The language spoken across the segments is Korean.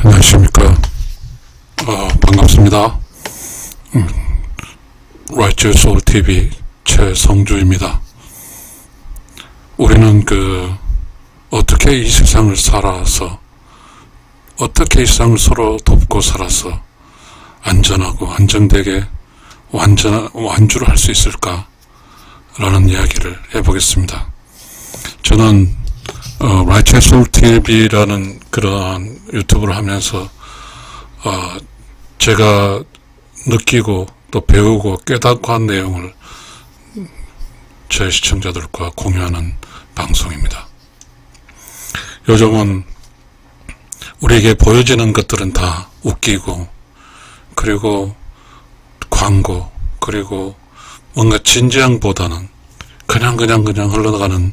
안녕하십니까. 어, 반갑습니다. 음, 소울 TV 최성주입니다. 우리는 그, 어떻게 이 세상을 살아서, 어떻게 이 세상을 서로 돕고 살아서, 안전하고 안정되게 완전, 완주를 할 수 있을까? 라는 이야기를 해보겠습니다. 저는 어, 소울 TV라는 그러한 유튜브를 하면서 어, 제가 느끼고 또 배우고 깨닫고 한 내용을 제 시청자들과 공유하는 방송입니다. 요즘은 우리에게 보여지는 것들은 다 웃기고 그리고 광고 그리고 뭔가 진지함보다는 그냥 그냥 그냥 흘러가는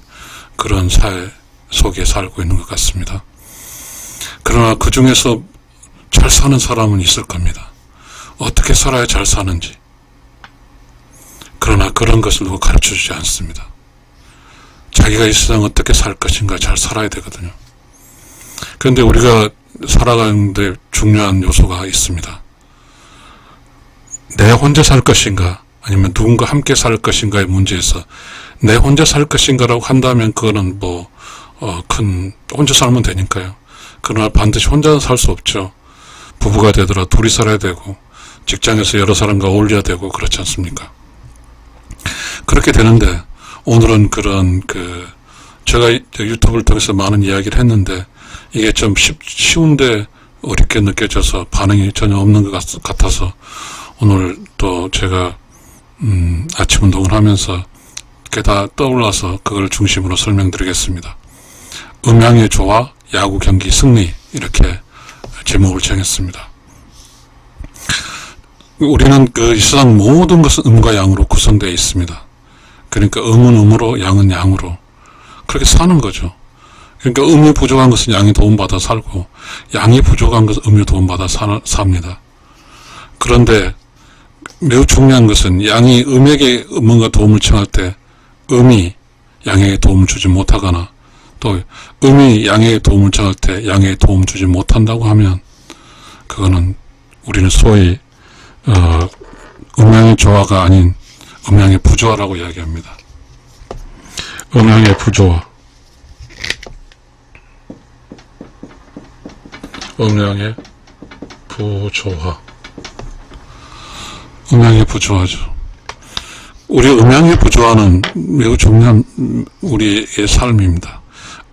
그런 사회 속에 살고 있는 것 같습니다. 그러나 그 중에서 잘 사는 사람은 있을 겁니다. 어떻게 살아야 잘 사는지. 그러나 그런 것을 누가 가르쳐 주지 않습니다. 자기가 이 세상 어떻게 살 것인가 잘 살아야 되거든요. 그런데 우리가 살아가는데 중요한 요소가 있습니다. 내 혼자 살 것인가 아니면 누군가 함께 살 것인가의 문제에서 내 혼자 살 것인가라고 한다면 그거는 뭐, 어, 큰, 혼자 살면 되니까요. 그러나 반드시 혼자는 살수 없죠. 부부가 되더라 둘이 살아야 되고, 직장에서 여러 사람과 어울려야 되고, 그렇지 않습니까? 그렇게 되는데, 오늘은 그런 그, 제가 이- 유튜브를 통해서 많은 이야기를 했는데, 이게 좀 쉽, 쉬운데 어렵게 느껴져서 반응이 전혀 없는 것 같- 같아서, 오늘 또 제가, 음, 아침 운동을 하면서 깨다 떠올라서 그걸 중심으로 설명드리겠습니다. 음양의 조화, 야구 경기 승리 이렇게 제목을 정했습니다. 우리는 그이 세상 모든 것은 음과 양으로 구성되어 있습니다. 그러니까 음은 음으로, 양은 양으로 그렇게 사는 거죠. 그러니까 음이 부족한 것은 양이 도움받아 살고 양이 부족한 것은 음이 도움받아 사, 삽니다. 그런데 매우 중요한 것은 양이 음에게 뭔가 도움을 청할 때 음이 양에게 도움을 주지 못하거나 또 음이 양에게 도움을 청할 때 양에게 도움을 주지 못한다고 하면 그거는 우리는 소위 어, 음양의 조화가 아닌 음양의 부조화라고 이야기합니다. 음양의 부조화 음양의 부조화 음양의 부조화죠. 우리 음양의 부조화는 매우 중요한 음, 우리의 삶입니다.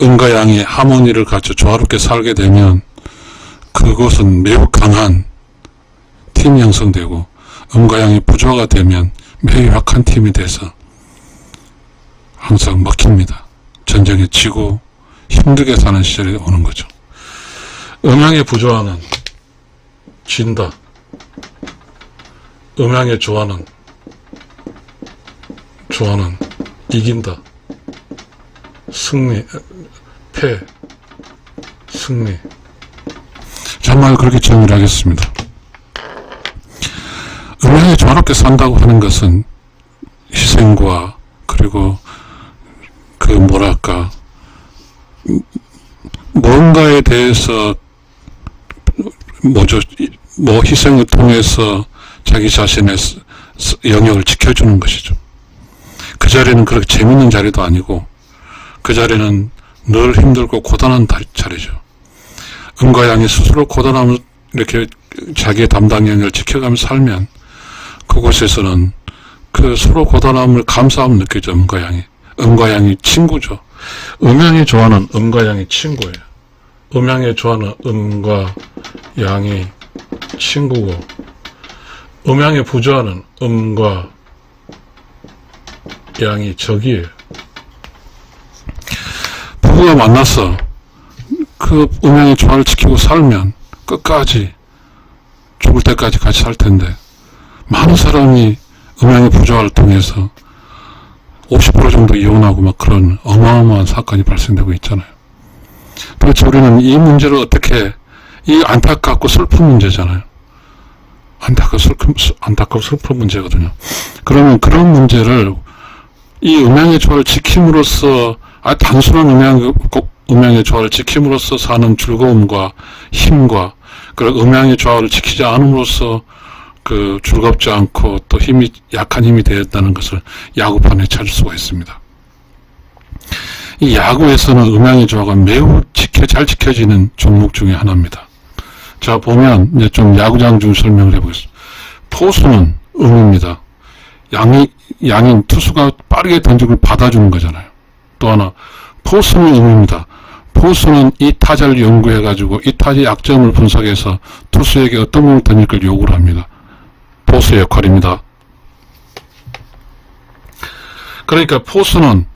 음과 양의 하모니를 갖춰 조화롭게 살게 되면 그것은 매우 강한 팀이 형성되고 음과 양의 부조화가 되면 매우 약한 팀이 돼서 항상 먹힙니다. 전쟁에 지고 힘들게 사는 시절이 오는 거죠. 음양의 부조화는 진다. 음양의 조화는 조화는 이긴다. 승리, 패, 승리. 정말 그렇게 정의를 하겠습니다. 음양이 조화롭게 산다고 하는 것은 희생과 그리고 그 뭐랄까 뭔가에 대해서 뭐죠 뭐 희생을 통해서 자기 자신의 영역을 지켜주는 것이죠. 그 자리는 그렇게 재밌는 자리도 아니고 그 자리는 늘 힘들고 고단한 다- 자리죠. 음과 양이 스스로 고단함을 이렇게 자기의 담당 영역을 지켜가며 살면 그곳에서는 그 서로 고단함을 감사함을 느끼죠. 음과 양이. 음과 양이 친구죠. 음양의 조화는 음과 양이 친구예요. 음양의 조화는 음과 양이 친구고 음양의 부조화는 음과 양이 적이에요. 부부가 만나서 그 음양의 조화를 지키고 살면 끝까지 죽을 때까지 같이 살 텐데 많은 사람이 음양의 부조화를 통해서 50% 정도 이혼하고 막 그런 어마어마한 사건이 발생되고 있잖아요. 도대체 우리는 이 문제를 어떻게 이 안타깝고 슬픈 문제잖아요. 안타깝고 슬픈, 안타깝고 슬픈 문제거든요. 그러면 그런 문제를 이 음양의 조화를 지킴으로써 아 단순한 음양 꼭 음양의 조화를 지킴으로써 사는 즐거움과 힘과 그런 음양의 조화를 지키지 않음으로써 그 즐겁지 않고 또 힘이 약한 힘이 되었다는 것을 야구판에 찾을 수가 있습니다. 이 야구에서는 음양의 조화가 매우 지켜 잘 지켜지는 종목 중에 하나입니다. 자 보면 이제 좀 야구장 좀 설명을 해보겠습니다. 포수는 음입니다. 양이 양인 투수가 빠르게 던지고 받아주는 거잖아요. 또 하나 포수는 음입니다. 포수는 이 타자를 연구해가지고 이 타자의 약점을 분석해서 투수에게 어떤 공을 던질 걸 요구를 합니다. 포수의 역할입니다. 그러니까 포수는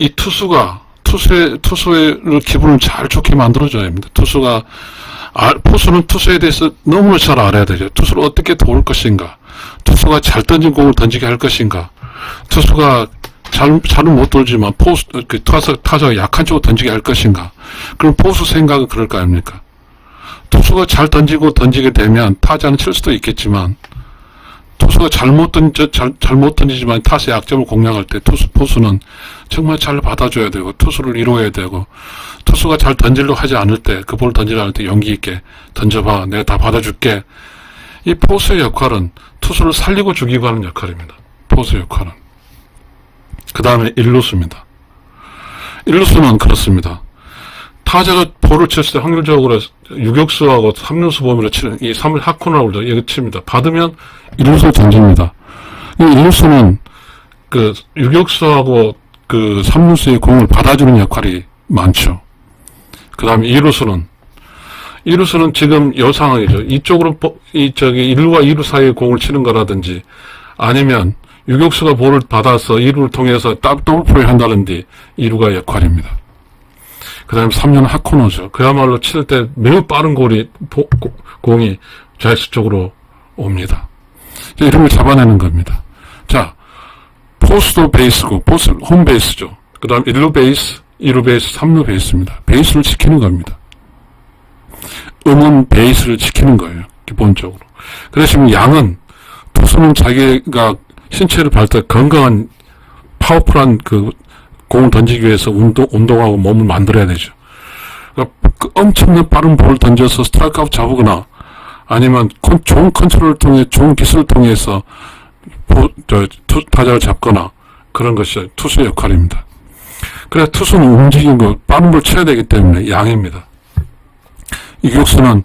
이 투수가 투수의 투수의 기분을 잘 좋게 만들어줘야 합니다. 투수가 아, 포수는 투수에 대해서 너무나 잘 알아야 되죠. 투수를 어떻게 도울 것인가, 투수가 잘 던진 공을 던지게 할 것인가, 투수가 잘, 잘은 못 돌지만 포수, 그 타자, 타자가 약한 쪽으로 던지게 할 것인가. 그럼 포수 생각은 그럴 거 아닙니까? 투수가 잘 던지고 던지게 되면 타자는 칠 수도 있겠지만, 투수가 잘못 던져, 잘, 잘못 던지지만 타수의 약점을 공략할 때 투수, 포수는 정말 잘 받아줘야 되고, 투수를 이루어야 되고, 투수가 잘 던지려고 하지 않을 때, 그 볼을 던지려 할때 용기 있게 던져봐. 내가 다 받아줄게. 이 포수의 역할은 투수를 살리고 죽이고 하는 역할입니다. 포수 역할은. 그 다음에 일루수입니다. 일루수는 그렇습니다. 타자가 볼을 쳤을 때 확률적으로 유격수하고 3루수 범위로 치는 이 3을 하코나를 여기 칩니다. 받으면 일루수 던집니다. 이 일루수는 그 유격수하고 그 3루수의 공을 받아주는 역할이 많죠. 그 다음에 2루수는 2루수는 지금 요 상황이죠. 이쪽으로 보- 이 저기 1루와 2루 사이에 공을 치는 거라든지 아니면 유격수가 볼을 받아서 2루를 통해서 더블 플레이 한다든지 2루가 역할입니다. 그 다음에 3년 하코너죠. 그야말로 칠 때 매우 빠른 골이, 보- 고- 공이 좌익수 쪽으로 옵니다. 이런 걸 잡아내는 겁니다. 자, 포스도 베이스고, 포스, 홈 베이스죠. 그 다음 1루 베이스, 2루 베이스, 3루 베이스입니다. 베이스를 지키는 겁니다. 음은 베이스를 지키는 거예요. 기본적으로. 그러시면 양은 투수는 자기가 신체를 발달 건강한 파워풀한 그 공을 던지기 위해서 운동, 운동하고 몸을 만들어야 되죠. 그러니까 그 엄청난 빠른 볼을 던져서 스트라이크 아웃 잡으거나 아니면 컨- 좋은 컨트롤을 통해 좋은 기술을 통해서 보- 저, 투- 타자를 잡거나 그런 것이 투수의 역할입니다. 그래 투수는 움직이는 거 빠른 볼 쳐야 되기 때문에 양입니다. 이격수는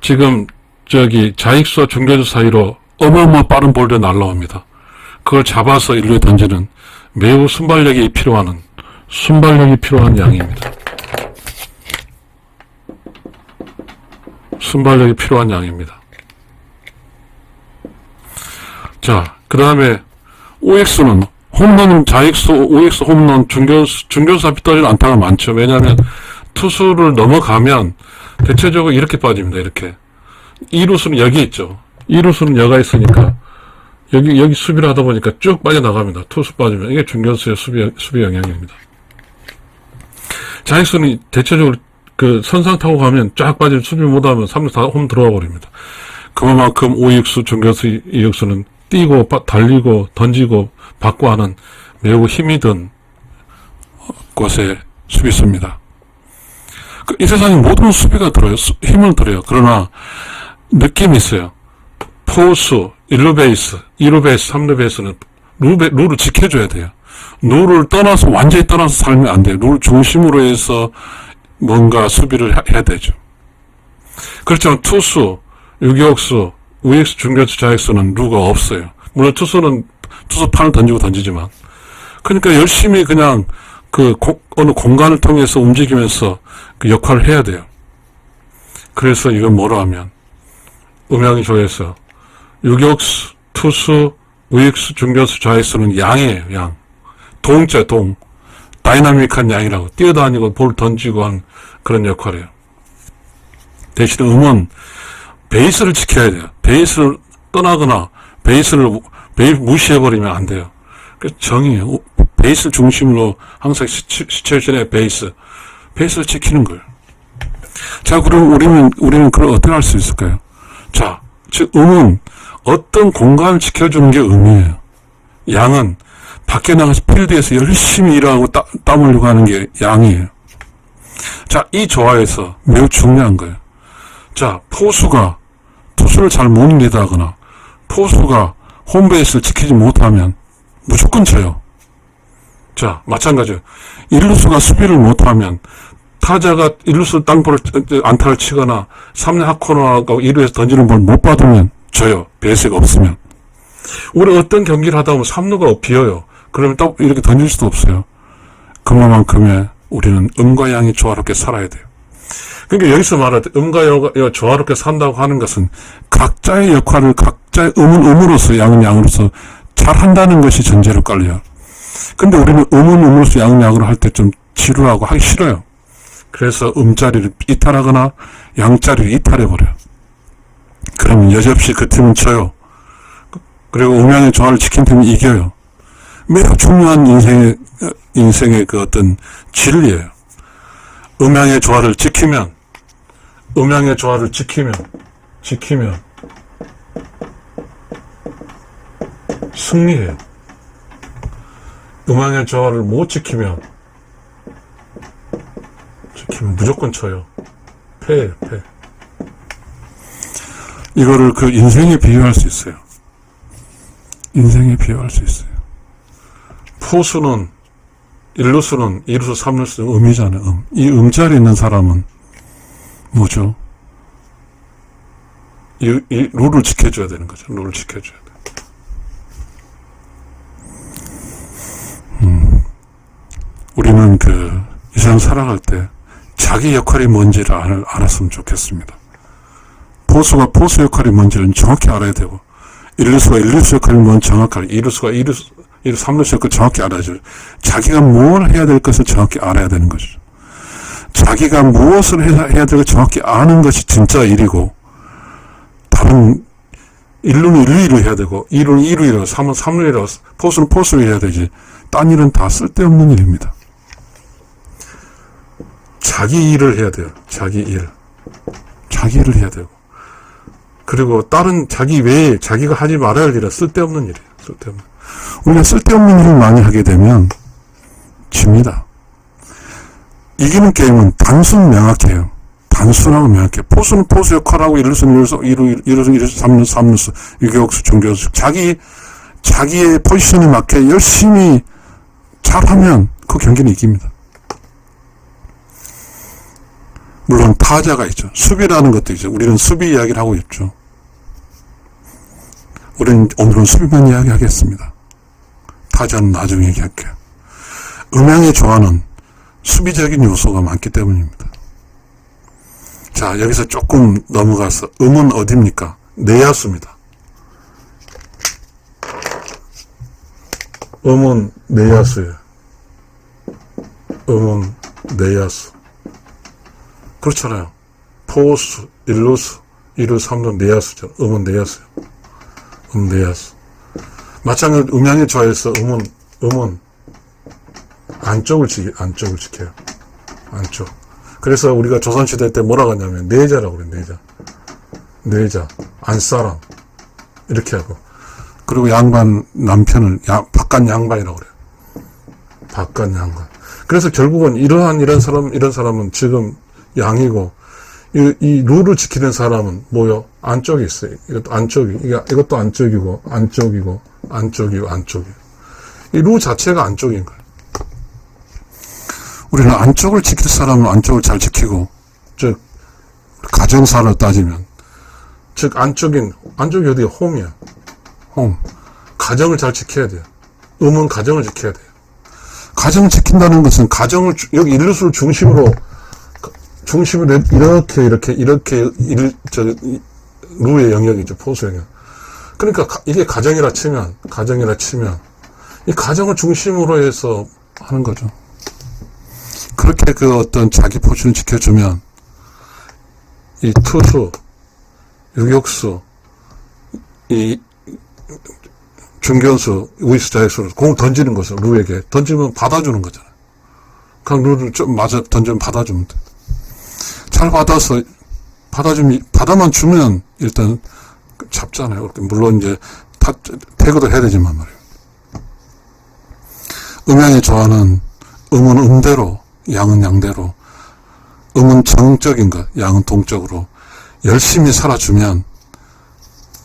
지금 저기 좌익수와 중견수 사이로 어마어마 빠른 볼들 날라옵니다. 그걸 잡아서 일루에 던지는 매우 순발력이 필요한 순발력이 필요한 양입니다. 순발력이 필요한 양입니다. 자, 그 다음에 OX는 홈런, 좌익수, OX 홈런, 중견수, 중견수 앞에 떨어지는 안타가 많죠. 왜냐하면 투수를 넘어가면 대체적으로 이렇게 빠집니다. 이렇게. 2루수는 여기 있죠. 2루수는 여가 있으니까 여기 여기 수비를 하다 보니까 쭉 빠져나갑니다. 투수 빠지면 이게 중견수의 수비 수비 영향입니다. 자익수는 대체적으로 그 선상 타고 가면 쫙 빠지면 수비 못하면 3루 다홈 들어와 버립니다. 그만큼 오익수 중견수 이익수는 뛰고 빠- 달리고 던지고 받고 하는 매우 힘이 든 곳의 수비수입니다. 그이 세상에 모든 수비가 들어요. 수- 힘을 들어요. 그러나 느낌이 있어요. 포수, 1루 베이스, 2루 베이스, 3루 베이스는 루, 베- 룰을 지켜줘야 돼요. 룰을 떠나서, 완전히 떠나서 살면 안 돼요. 룰 중심으로 해서 뭔가 수비를 하- 해야 되죠. 그렇지만 투수, 유격수, 우익수, 중견수, 좌익수는 루가 없어요. 물론 투수는 투수 판을 던지고 던지지만. 그러니까 열심히 그냥 그 고- 어느 공간을 통해서 움직이면서 그 역할을 해야 돼요. 그래서 이건 뭐라 하면 음향이 조에서 유격수, 투수, 우익수, 중견수, 좌익수는 양이에요, 양. 동자, 동. 다이나믹한 양이라고. 뛰어다니고 볼 던지고 한 그런 역할이에요. 대신 음은 베이스를 지켜야 돼요. 베이스를 떠나거나 베이스를 베이스 무시해버리면 안 돼요. 그. 우- 베이스 중심으로 항상 시- 시츄에이션의 베이스. 베이스를 지키는 거예요. 자, 그럼 우리는, 우리는 그걸 어떻게 할 수 있을까요? 자, 즉, 음은 어떤 공간을 지켜주는 게 음이에요. 양은 밖에 나가서 필드에서 열심히 일하고 땀, 땀 흘리고 하는 게 양이에요. 자, 이 조화에서 매우 중요한 거예요. 자, 포수가 투수를 잘못 리드하거나 포수가 홈베이스를 지키지 못하면 무조건 져요. 자, 마찬가지예요. 일루수가 수비를 못하면 타자가 일루수 땅볼을 안타를 치거나 3루 하코너하고 1루에서 던지는 볼 못 받으면 져요. 베이스가 없으면. 우리 어떤 경기를 하다 보면 3루가 비어요. 그러면 또 이렇게 던질 수도 없어요. 그만큼의 우리는 음과 양이 조화롭게 살아야 돼요. 그러니까 여기서 말할 때 음과 양이 조화롭게 산다고 하는 것은 각자의 역할을 각자의 음은 음으로서 양은 양으로서 잘 한다는 것이 전제로 깔려요. 근데 우리는 음은 음으로서 양은 양으로 할 때 좀 지루하고 하기 싫어요. 그래서 음자리를 이탈하거나 양자리를 이탈해버려요. 그러면 여지없이 그 팀은 져요. 그리고 음양의 조화를 지킨 팀이 이겨요. 매우 중요한 인생의, 인생의 그 어떤 진리예요. 음양의 조화를 지키면, 음양의 조화를 지키면, 지키면, 승리해요. 음양의 조화를 못 지키면, 지키면 무조건 쳐요. 패예요, 패. 이거를 그 인생에 비유할 수 있어요. 인생에 비유할 수 있어요. 포수는 1루수는 2루수 3루수 음이잖아요. 음. 이 음자리에 있는 사람은 뭐죠? 이, 이 룰을 지켜줘야 되는 거죠. 룰을 지켜줘야 돼. 음, 우리는 그이 세상 살아갈 때 자기 역할이 뭔지를 알, 알았으면 좋겠습니다. 포수가 포수 역할이 뭔지를 정확히 알아야 되고 1루수가 1루수 역할이 뭔 정확하게 2루수가 2루수 1루 3루수 역할 정확히 알아야죠. 자기가 뭘 해야 될 것을 정확히 알아야 되는 것이죠. 자기가 무엇을 해야, 해야 될걸 정확히 아는 것이 진짜 일이고 다른 1루는 1루 1루 해야 되고 2루는 2루 1루 3루는 3루 1루 포수는 포수를 해야 되지 딴 일은 다 쓸데없는 일입니다. 자기 일을 해야 돼요. 자기 일. 자기 일을 해야 되고. 그리고 다른 자기 외에 자기가 하지 말아야 할 일은 쓸데없는 일이에요. 쓸데없는. 우리가 쓸데없는 일을 많이 하게 되면 집니다. 이기는 게임은 단순 명확해요. 단순하고 명확해. 포수는 포수 역할하고 이루수는 이루수, 이루, 이루수, 이루수, 삼루수, 삼루수, 유격수, 중격수. 자기, 자기의 포지션에 맞게 열심히 잘하면 그 경기는 이깁니다. 물론 타자가 있죠. 수비라는 것도 있죠. 우리는 수비 이야기를 하고 있죠. 우리는 오늘은 수비만 이야기하겠습니다. 타자는 나중에 얘기할게요. 음향의 조화는 수비적인 요소가 많기 때문입니다. 자, 여기서 조금 넘어가서 음은 어디입니까? 내야수입니다. 음은 내야수예요. 음은 내야수. 그렇잖아요. 포수, 일루수, 이루, 삼루, 내야수죠. 음은 내야수요. 음, 내야수. 마찬가지로 음양의 조화에서 음은, 음은 안쪽을 지, 안쪽을 지켜요. 안쪽. 그래서 우리가 조선시대 때 뭐라고 하냐면, 내자라고 그래, 내자. 내자. 안사람. 이렇게 하고. 그리고 양반, 남편을, 야, 바깥 양반이라고 그래요. 바깥 양반. 그래서 결국은 이러한 이런 사람, 이런 사람은 지금 양이고, 이, 이 룰을 지키는 사람은 뭐요? 안쪽에 있어요. 이것도 안쪽이, 이것도 안쪽이고, 안쪽이고, 안쪽이고, 안쪽이고. 이 룰 자체가 안쪽인 거예요. 우리는 안쪽을 지킬 사람은 안쪽을 잘 지키고, 즉, 가정사를 따지면, 즉, 안쪽인, 안쪽이 어디야? 홈이야. 홈. 가정을 잘 지켜야 돼요. 음은 가정을 지켜야 돼요. 가정을 지킨다는 것은 가정을, 주- 여기 일루수를 중심으로, 중심으로 이렇게, 이렇게, 이렇게, 일, 저, 이, 루의 영역이죠. 포수 영역. 그러니까 가- 이게 가정이라 치면, 가정이라 치면, 이 가정을 중심으로 해서 하는 거죠. 그렇게 그 어떤 자기 포지션을 지켜주면, 이 투수, 유격수, 이 중견수, 우익수, 자익수를 공 던지는 것을 루에게 던지면 받아주는 거잖아요. 그냥 루를 좀 맞아 던지면 받아주면 돼. 잘 받아서 받아주면 받아만 주면 일단 잡잖아요. 물론 이제 타, 태그도 해야 되지만 말이에요. 음양의 조화는 음은 음대로, 양은 양대로, 음은 정적인 것, 양은 동적으로, 열심히 살아주면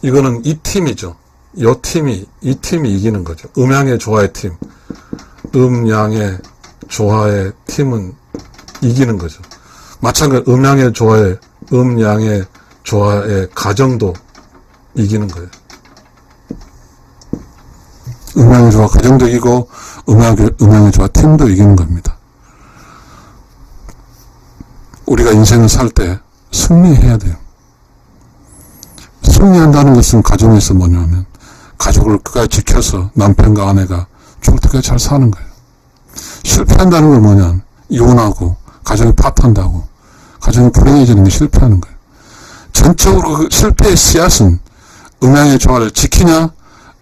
이거는 이 팀이죠. 요 팀이 이 팀이 이기는 거죠. 음양의 조화의 팀, 음양의 조화의 팀은 이기는 거죠. 마찬가지 음양의 조화의 음양의 조화의 가정도 이기는 거예요. 음양의 조화 가정도 이기고 음양의 음양의 조화 팀도 이기는 겁니다. 우리가 인생을 살 때 승리해야 돼요. 승리한다는 것은 가정에서 뭐냐면 가족을 끝까지 지켜서 남편과 아내가 죽을 때까지 잘 사는 거예요. 실패한다는 건 뭐냐 이혼하고 가정이 파탄다고 가정이 불행해지는 게 실패하는 거예요. 전적으로 그 실패의 씨앗은 음양의 조화를 지키냐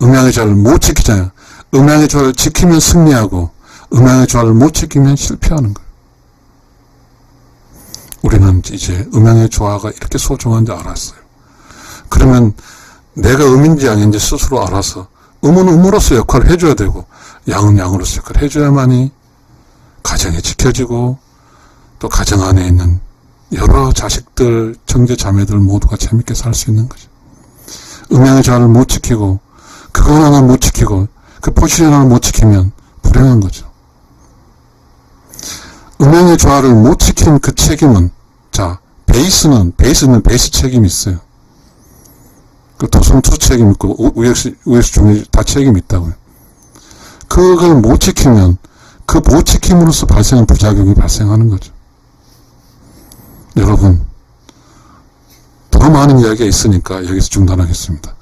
음양의 조화를 못 지키냐 음양의 조화를 지키면 승리하고 음양의 조화를 못 지키면 실패하는 거예요. 우리는 이제 음양의 조화가 이렇게 소중한지 알았어요. 그러면 내가 음인지 양인지 스스로 알아서 음은 음으로서 역할을 해줘야 되고 양은 양으로서 역할을 해줘야만이 가정이 지켜지고 또 가정 안에 있는 여러 자식들, 형제, 자매들 모두가 재밌게 살 수 있는 거죠. 음양의 조화를 못 지키고 그거 하나 못 지키고 그 포지션 하나 못 지키면 불행한 거죠. 음양의 조화를 못 지킨 그 책임은 자 베이스는 베이스는 베이스 책임이 있어요. 그 도성투 책임 있고 우엑스 우엑스 중에 다 책임이 있다고요. 그걸 못 지키면 그 못 지킴으로써 발생한 부작용이 발생하는 거죠. 여러분 더 많은 이야기가 있으니까 여기서 중단하겠습니다.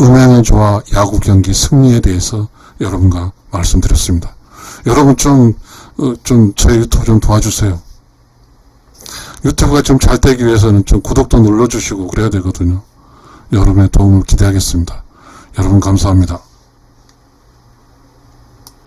음양의 조화 야구 경기 승리에 대해서 여러분과 말씀드렸습니다. 여러분 좀, 어, 좀 저희 유튜브 좀 도와주세요. 유튜브가 좀 잘 되기 위해서는 좀 구독도 눌러주시고 그래야 되거든요. 여러분의 도움을 기대하겠습니다. 여러분 감사합니다.